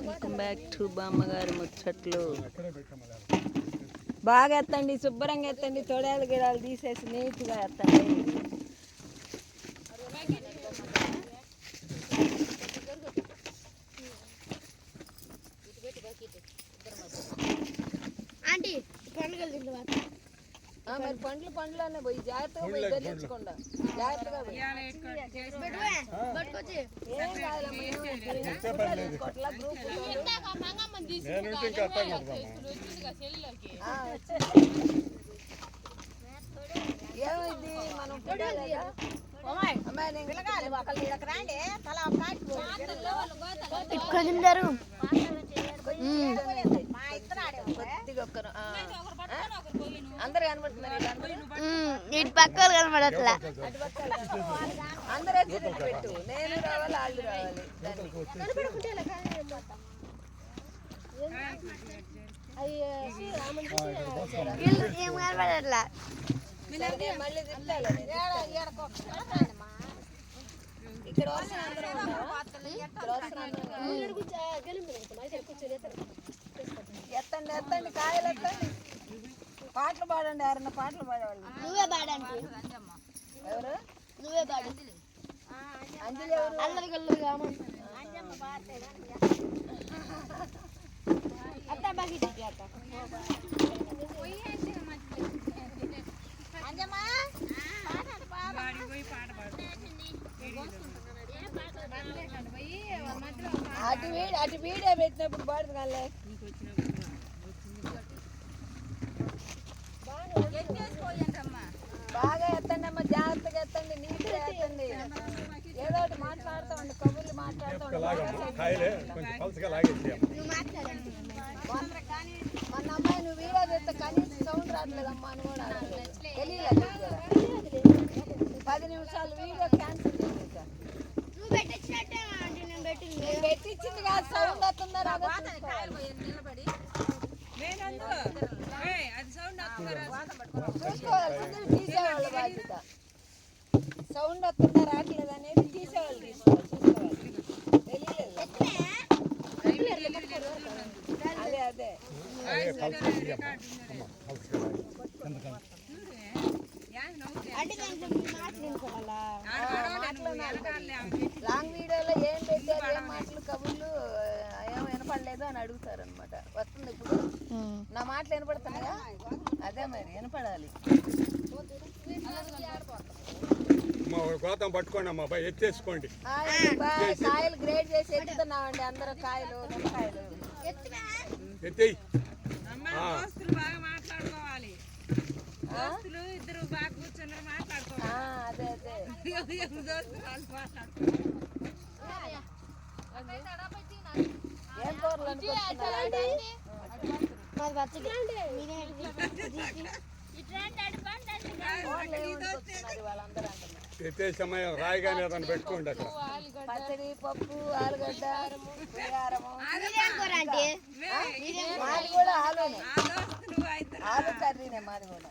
Welcome back to బామ్మగారి ముచ్చట్లు బాగా ఎత్తండి శుభ్రంగా ఎత్తండి తొడాలు గిడాలు తీసేసి నీట్గా ఎత్తండి ఆంటీ పండుగలు తింటావా ఆ, మరి పండ్లనే పోయి జాగ్రత్తగా పోయి దొరించకుండా జాగ్రత్తగా పోయి. ఏమైంది? మనం ఫోటోలు ఇటు పక్క వాళ్ళు కనబడట్లా అటు పక్క అందరూ వచ్చి తిరిగి పెట్టు నేను రావాలి వాళ్ళు రావాలి దాన్ని. వీళ్ళు ఏం కనబడట్లా మళ్ళీ తిప్పాలి నేను. ఇక్కడ వస్తున్నా అందరూ ఉన్నారా? ఇక్కడ వస్తున్నా అందరూ ఉన్నారా? ఎత్తండి ఎత్తండి కాయలు ఎత్తండి. పాటలు పాడండి ఎవరన్నా పాటలు పాడేవాళ్ళు. నువ్వే పాడండి. ఎవరు? నువ్వే పాడు. అంజలి ఎవరు? అల్లరి గల్లరి కామన్ అత్త బాకి అత్త. అటు వీడి అటు వీడియో పెట్టినప్పుడు పాడుతుంది కానీ బాగా ఎత్తండి అమ్మా జాగ్రత్తగా ఎత్తండి నీట్గా ఎత్తండి ఏదో ఒకటి మాట్లాడుతూ ఉండి కబుర్లు మాట్లాడుతూ ఉండి కాయలే కొంచెం పలసగా లాగేసి నువ్వు మాట్లాడండి మన అమ్మాయి నువ్వు వీడియో తెస్తే కనీసం సౌండ్ రావట్లేదమ్మా అని కూడా. తెలియలేదు. పది నిమిషాలు వీడియో క్యాన్సిల్ చేసేసా. నువ్వు పెట్టించినట్టే ఆంటీ నేను పెట్టింది. నేను పెట్టించింది కాదు సౌండ్ వస్తుందా రాదా చూసుకోవాల్సింది తీసేవాళ్ళ బాధ్యత సౌండ్ వస్తుందా రావట్లేదు అనేది తీసేవాళ్ళు తీసుకోవాలి చూసుకోవాలి. తెలియలేదు అదే అదే అంటే దాంట్లో మీ మాటలు వినుకోవాలా లాంగ్ వీడియోలో ఏం పెట్టారు ఏం మాటలు కబుర్లు ఏం వినపడలేదు అని అడుగుతారు అనమాట వస్తుంది ఇప్పుడు. నా మాటలు వినపడుతున్నాయా? అదే మరి వినపడాలి. మా గోతం పట్టుకోండి అమ్మా బాయ్ ఎత్తేసుకోండి. కాయలు గ్రేడ్ చేసి ఎక్కుతున్నామండి అందరూ కాయలు నిమ్మకాయలు. బాగా మాట్లాడుకోవాలి. దోస్తులు ఇద్దరు బాగా అదే అదే. ఏం కూరలు అనుకుంటున్నారండి మాది పచ్చడి. అమ్మాయి రాయిగానే ఏదైనా పెట్టుకోండి అక్కడ. పచ్చడి పప్పు ఆలుగడ్డ మాది కూడా ఆలు కర్రీనే మాది కూడా.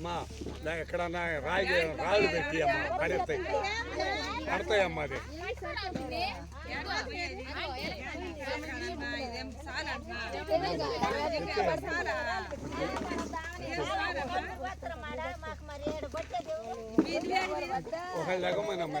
అమ్మా దా ఎక్కడన్నా రాయి రాళ్ళు పెట్టి అమ్మా పడతాయి పడతాయి అమ్మా అది ఇదేం చాలా ఒకళ్ళు ఎగమని అమ్మా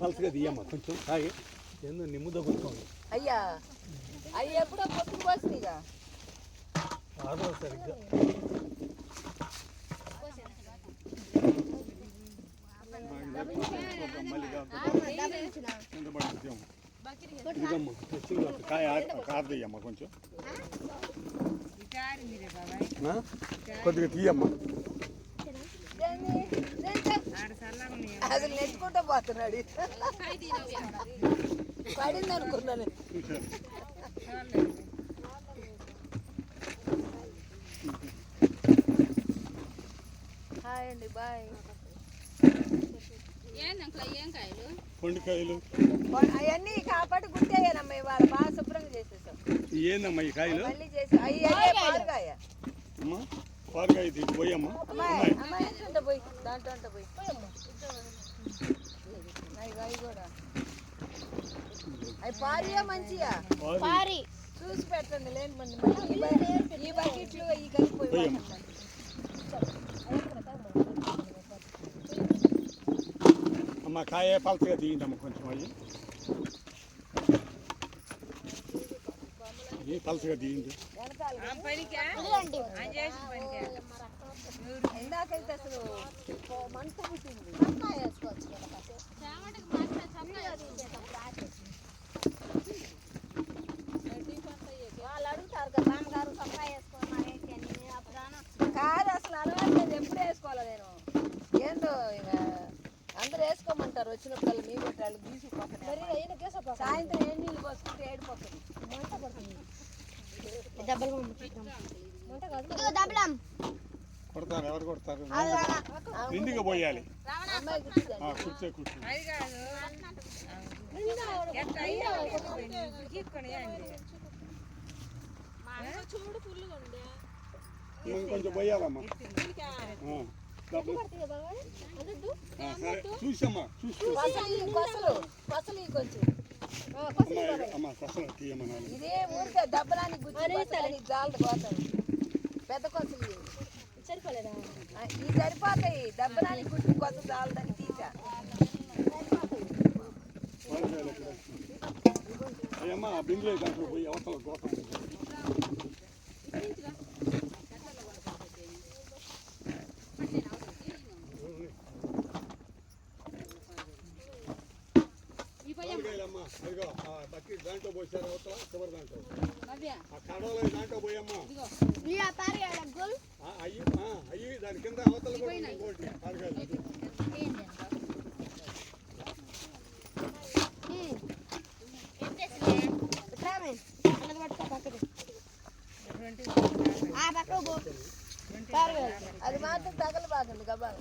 పలసగా తీయమ్మా కొంచెం తాగి ఏందో నిమ్ము దగ్గుకోండి అయ్యా అవి ఎప్పుడో పొట్టుకు పోసినాయిగా సరిగ్గా కాయ కొంచెం ఇటారి మీరే బాబాయ్ ఆ? కొద్దిగా తీయమ్మా. అసలు నెట్టుకుంటూ పోతున్నాడు. పడింది అనుకున్నాను హాయ్ అండి బాయ్. కొండికాయలు. అవన్నీ కాపాటి గుట్టేయనమ్మా ఇవాళ. బాగా శుభ్రంగా చేసేసాం. ఏందమ్మా ఈ కాయలు? మళ్ళీ చేసి అయ్యే పాలుగాయ. అమ్మా పారకాయ తీసి పోయమ్మా అమ్మాయి అమ్మాయి. ఎంత పోయి దాంట్లో అంట పోయి అవి అవి కూడా అవి పారియా మంచిగా పారి. చూసి పెట్టండి లేని మంది మళ్ళీ ఈ బకె- ఈ బకెట్లు ఈ కలిపిపోయి పోయమ్మా. అమ్మ. కాయ పలసగా తీయండి కొంచెం అవి. ఇది పలసగా తీయండి. ఇందాకైతే అసలు మంట పుట్టింది. వాళ్ళు అడుగుతారు కదా మామగారు సొంత వేసుకున్నారేంటి అని అప్పుడు అన- కాదు అసలు అలవాటు లేదు ఎప్పుడు వేసుకోవాలి నేను? ఏందో ఇక అందరూ వేసుకోమంటారు. వచ్చినప్పుడు మీ కొట్టాలు గీసుకుపోతాను సాయంత్రం ఏం నీళ్ళు పోసుకుంటే ఏడిపోతుంది. ఇదిగో దబ్బలం. కొడతారు ఎవరు కొడతారు? నిండుగా పోయాలి. కూర్చో కూర్చో. కొంచెం పోయాలమ్మా. డబ్బులు. చూసమ్మా ఈ కొంచెం. ఇదే ఊరికే దెబ్బలానికి గుర్తు జాలదు పోతాయి పెద్ద కొసలు ఇవి. ఇవి సరిపోతాయి దెబ్బలానికి గుర్తు కొసలు జాలదని తీసా అయ్యమ్మా ఎక్కడ దాంట్లో పోయి అవతల గోతం పారకాయలమ్మా అదిగో ఆ బకెట్ దాంట్లో పోసారు అవతల చివరి దాంట్లో ఆ కడవలో దాంట్లో పోయమ్మా ఇలా పారేయాలి గుల్. ఆ, అయ్యి ఆ, అయ్యి దాని కింద అవతల కూడా ఉన్నాయి ఇంకోటి పారకాయలు ఉమ్. ఎత్తేసిలే. ఇట్రామే. అన్నది పట్టుకో పక్కకి. ఆ పక్కకు పో. పారేయాలి. అది మాత్రం తగలబాగండి గబాలు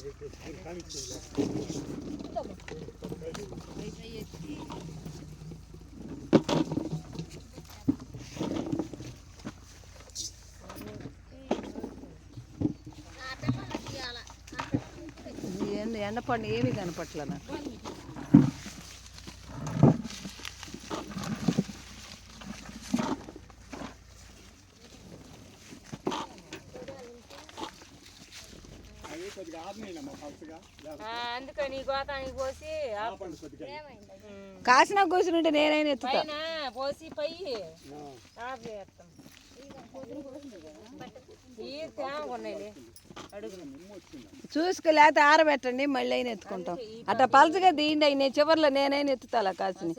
ఎండ పెట్టేసి కానిచ్చేది ఏమీ కనపట్ల నాకు అవి కొద్దిగా ఆరినాయినమ్మా పలసగా అందుకని గోతానికి పోసి కాసిన కూర్చుంటే నేనైనా ఎత్తుతా. పోసి పై. ఆ. ఆఫ్ చేస్తాం ఈ తేమ ఉన్నాయి అడుగు చూసుకు లేకపోతే ఆరబెట్టండి మళ్ళీ అయినా ఎత్తుకుంటాం. అట్లా పలచగా తీయండి అయి నేను చివర్లో నేనైనా ఎత్తుతా కాసిన?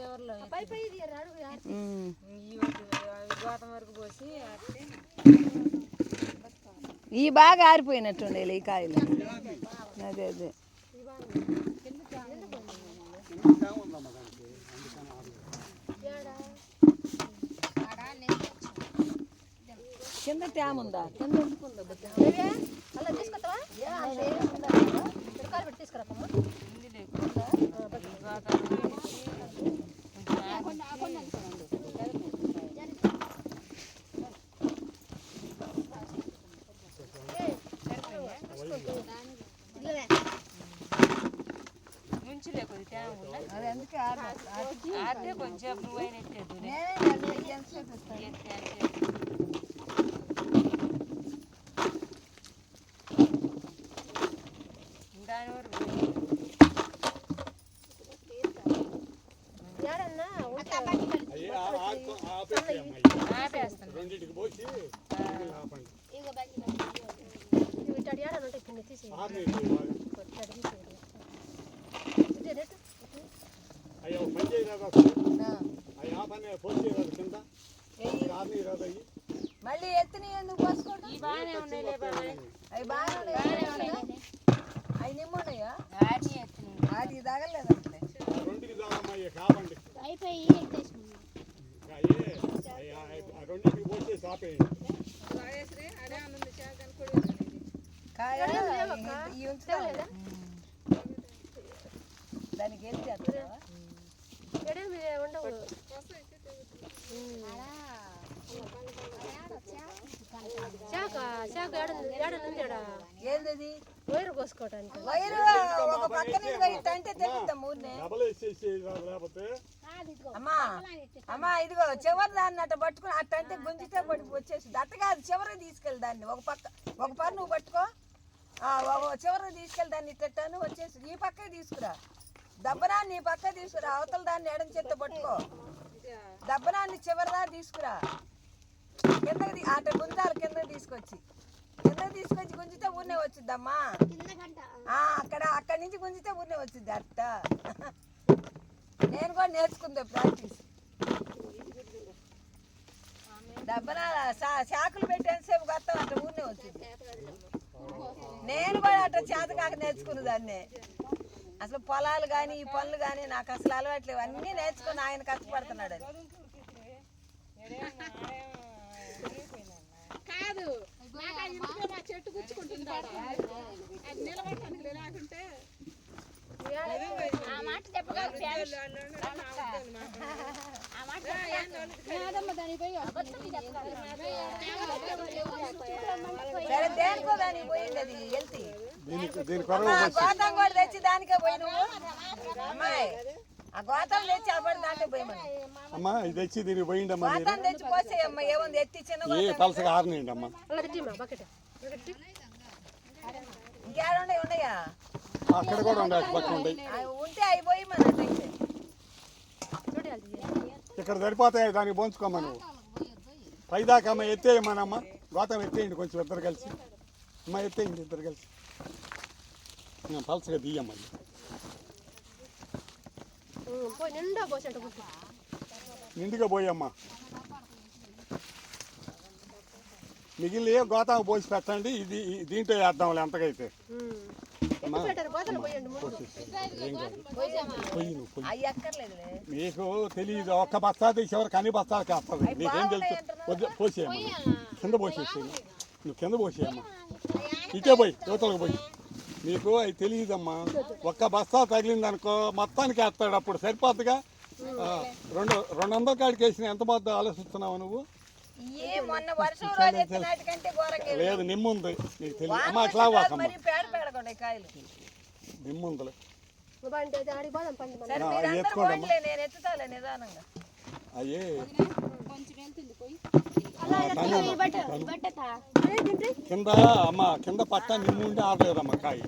ఈ బాగా ఆరిపోయినట్టుండే ఈ కాయలు. అదే అదే. కింద తేమ ఉందా? కింద? అలా తీసుకొస్తావా? పెట్టి తీసుకురాకమ్మా. అదే కొంచెం నువ్వు అయినా ఎత్తేద్దు నేనే కదా ఎంతసేపు ఇస్తాను దాని వరకు ఏడన్నా ఉంటే అయ్యి ఆ- ఆ- ఆపేసి అమ్మ ఇవి. ఆపేస్తాను రెండింటికి పోసి ఇట్టాడు ఏడన్నా ఉంటే కింద తీసేయి ఆరినీళ్ళు బాగా. ఇట్టాడు తీసేయి ఇదే రేటు. అయ్యా ఒక పని చేయరాదు అసలు ఆ. అయ్యి ఆ పని పోసి చేయరాదు కింద ఎయ్యి. ఆరినీ రాదు అయ్యి మళ్ళీ ఎత్తుని ఎందుకు పోసుకోవడం ఈ బాగానే ఉన్నాయి అవి బాగానే ఉన్నాయి. అవి ఆర్ని ఎత్తుని. అది ఇక కాపండి అయిపోయి రెండింటికి. దానికి ఏం చేస్తావా ఎడేమి ఉండవు శాఖ శాఖ ఏడుంది ఏడుంది ఏడా ఏందది? వైరు కోసుకోవటానికి వైరు ఒక పక్కన వైట్ అంటే తెలుద్దాం ఊరినే. డబల్ వేసేసి రాదు లేకపోతే. అమ్మా అమ్మా ఇదిగో చివరి దాన్ని అట్ట పట్టుకుని అట్ట అంటే గుంజితే పడి వచ్చేసి అట్ట కాదు చివరి తీసుకెళ్ళి దాన్ని ఒక పక్క ఒక పన్ను నువ్వు పట్టుకో చివరి తీసుకెళ్ళి దాన్ని ఇట్టను వచ్చేసి ఈ పక్కే తీసుకురా. దబ్బనాన్ని నీ పక్క తీసుకురా అవతల దాన్ని ఎడం చేత పట్టుకో. దబ్బనాన్ని చివరిదా తీసుకురా. కిందకి తీ- అట్ట కింద తీసుకొచ్చి. కింద తీసుకొచ్చి గుంజితే ఊరినే వచ్చిద్దమ్మా. అక్కడ అక్కడి నుంచి గుంజితే ఊరినే వచ్చింది అట్ట నేను కూడా నేర్చుకుందా ప్రాక్టీస్. డబ్బన శాఖలు పెట్టేసేపు కొత్త అట్ట ఊరినే వచ్చింది. నేను కూడా అట్ట చేత కాక నేర్చుకున్న దాన్ని. అసలు పొలాలు కానీ ఈ పనులు కానీ నాకు అసలు అలవాట్లేవు. అన్నీ నేర్చుకుని ఆయన కష్టపడుతున్నాడు అని. కాదు. చెట్టు గుచ్చుకుంటుందా? అది నిలబడటానికి లేకుంటే ఆ మాట చెప్పగా సరే దేనికో దానికి పోయింది అది వెళ్తి దీనికి దీని అమ్మా కొరకు గోతం కూడా తెచ్చి దానికే పోయి నువ్వు అమ్మాయి ఆ గోతం తెచ్చి అప్పటి దాంట్లో పోయమని. అమ్మా ఇది తెచ్చి దీనికి పోయిండమ్మా మీరు? గోతం తెచ్చి పోసేయమ్మా ఏముంది? ఎత్తి చిన్న ఏ పలసగా అమ్మా. ఇంకేడుండే ఉన్నాయా? అక్కడ కూడా ఉండే అటు పక్క అవి ఉంటే అవి పోయి మన ఇక్కడ సరిపోతాయి? దానికి పోంచుకోమ్మా నువ్వు. పైదాకా అమ్మ ఎత్తేయమ్మనమ్మ గోతం ఎత్తేయండి కొంచెం ఇద్దరు కలిసి. అమ్మ ఎత్తేయండి ఇద్దరు కలిసి. పలసగా తీయమ్మ ఇది. పోయి నిండా పోసేట నిండుగా పోయమ్మా. మిగిలిన గోతాం పోసి పెట్టండి ఇది దీంట్లో వేద్దాంలే ఏం ఎక్కర్లేదులే నీకు తెలియదు ఒక్క బస్తా తీసి ఎవరు కని బస్తాలకి వస్తుంది నీకేం తెలుసు? పోసేయమ్మా. కింద పోసేసి నువ్వు కింద పోసేయమ్మా. ఇటే పోయి యువతలకు పోయి. నీకు అవి తెలియదమ్మా. ఒక్క బస్తా తగిలింది అనుకో మొత్తానికి వేస్తాడు అప్పుడు సరిపోద్దుగా? రెండు రెండు వందల కాడికి వేసిన ఎంత పోద్దో ఆలోచిస్తున్నావు నువ్వు? లేదు నిమ్ముంది. నీకు తెలియదు అమ్మా అట్లా వాకమ్మా నిమ్ముందిలే. ఎత్తుకోండి అయ్యే. కింద అమ్మ కింద పట్ట నిమ్ముండి ఆడలేదమ్మా కాయ?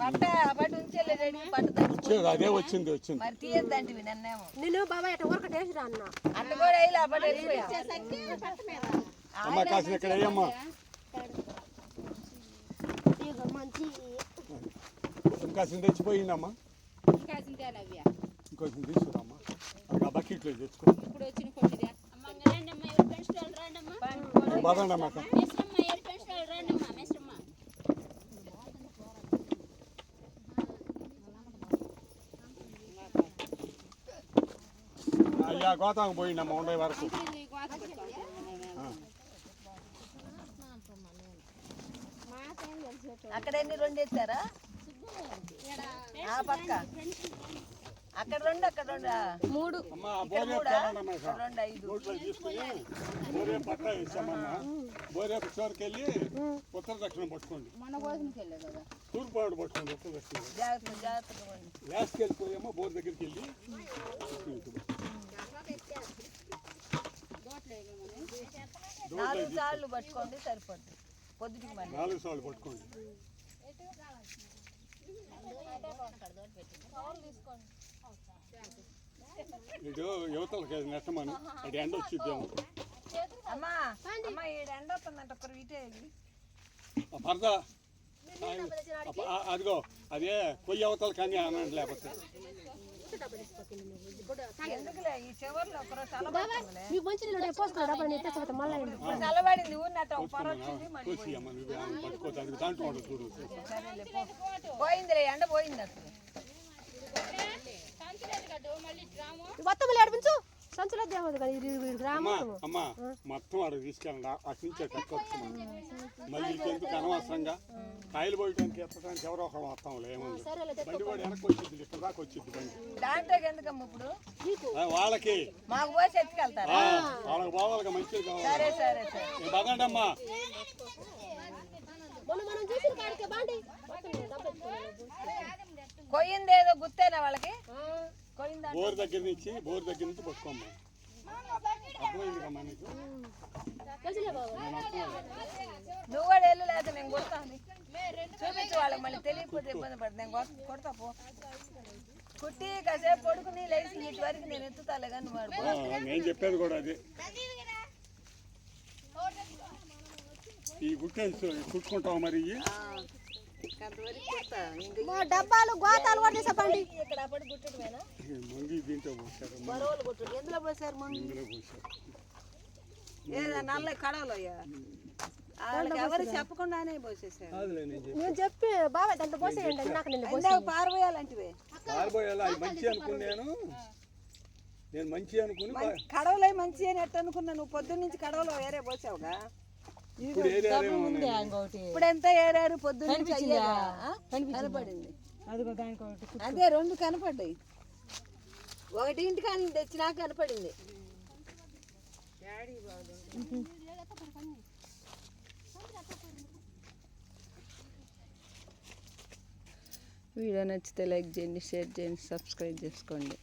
పట్ట పట్టు ఉంచేలే రెడీ పట్టు తగ్గి వచ్చేది అదే వచ్చింది వచ్చింది. నేను ఊరకట వేసిరా అన్న. కూడా వేయాలి వెళ్ళిపోయా. అమ్మ కాసిన ఇక్కడ వేయమ్మా. ఇంకాసిన తెచ్చిపోయిందమ్మా. తీసుకురామ్మా. బకెట్లో తెచ్చుకో. ఇప్పుడు వచ్చిన అయ్యా గోతాం పోయిందమ్మా ఉండే వరకు. అక్కడ ఎన్ని రెండు ఎత్తారా ఆ పక్క. అక్కడ రెండు అక్కడ రెండు. మూడు. రెండు ఐదు. రోడ్లో తీసుకుని బోరే పట్ట వేసామన్నా బోరే చివరికి వెళ్ళి ఉత్తర దక్షిణం పట్టుకోండి. తూర్పు పాడు పట్టుకోండి ఉత్తర దక్షిణం. లాస్ట్కి వెళ్ళిపోయామో బోర్ దగ్గరికి వెళ్ళి నాలుగు సార్లు పట్టుకోండి సరిపోద్ది. పొద్దుటికి నాలుగు సార్లు పట్టుకోండి. ఇటు యువతలకి నెట్టమను. అటు ఎండ వచ్చిద్దాము. అమ్మా అమ్మా ఈడ ఎండ వస్తుందంట ఒకరు ఇటే వెళ్ళి. ఆ పరద అదిగో అదే కొయ్యి అవతల కానీ అనండి లేకపోతే. ఈ చల్లబడింది ఒక అది దాంట్లో చూడు. పోయిందిలే ఎండ పోయింది అసలు. మొత్తం ఏడిపించు. సంచులో దేవదు కదా ఇది గ్రామం అమ్మా మొత్తం అక్కడ తీసుకెళ్ళండి. అటు నుంచి కట్టొచ్చు మళ్ళీ ఇంకెందుకు అనవసరంగా? కాయలు పోయడానికి ఎత్తడానికి ఎవరో ఒకరు వస్తాంలే ఏముంది బండి కూడా వెనక్కి వచ్చింది ఇక్కడ దాకా వచ్చింది బండి. దాంట్లోకి ఎందుకమ్మ ఇప్పుడు? వాళ్ళకి. మాకు పోసి ఎత్తుకెళ్తారా? వాళ్ళకి బావాలకి మంచిది కావాలి. సరే సరే సరే. ఏ బాగండి అమ్మా మొన్న మనం చూసిన కాడికే బాండి. కొయ్యింది ఏదో గుర్తేనా వాళ్ళకి? బోర్ దగ్గర నుంచి బోర్ దగ్గర నుంచి పట్టుకోమ్మా. అర్థమైంది కమ్మా నీకు? తెలిసిలే బాబు. నువ్వు కూడా వెళ్ళు లేదా నేను కొడతాను. చూపించు వాళ్ళకి మళ్ళీ తెలియకపోతే ఇబ్బంది పడుతుంది నేను కొడతా- పో. కుట్టి కాసేపు పడుకుని లేచి ఇటు వరకు నేను ఎత్తుతాలే కానీ. ఆ, నేను చెప్పేది కూడా అదే. ఈ గుట్టేసి కుట్టుకుంటావు మరి మా డబ్బాలు గోతాలు కూడా తీసపండి ఇక్కడ పడి గుట్టడమేనా ఈ మంగి దీంట్లో పోసారు బరువులు గుట్టడు. ఎందులో పోసారు ముందు? ఇందులో పోసారు. ఏదా నల్ల కడవలో ఎవరు చెప్పకుండానే పోసేసారు. కాదులే నేను చెప్పి బాబాయ్ దాంట్లో పోసేయండి నాకు నిన్న పారబోయాలంటివే మంచి అనుకున్నాను నేను. మంచి అనుకుని కడవలే మంచి అని ఎట్ట అనుకున్నా? నువ్వు పొద్దున్న నుంచి కడవలో వేరే పోసావుగా? ఇప్పుడు ఎంత ఏరారు పొద్దున్న? కనపడింది. అదిగో దానికి ఒకటి అదే రెండు కనపడ్డాయి. ఒకటి ఇంటికాని తెచ్చినాక కనపడింది. వీడియో నచ్చితే లైక్ చేయండి షేర్ చేయండి సబ్స్క్రైబ్ చేసుకోండి.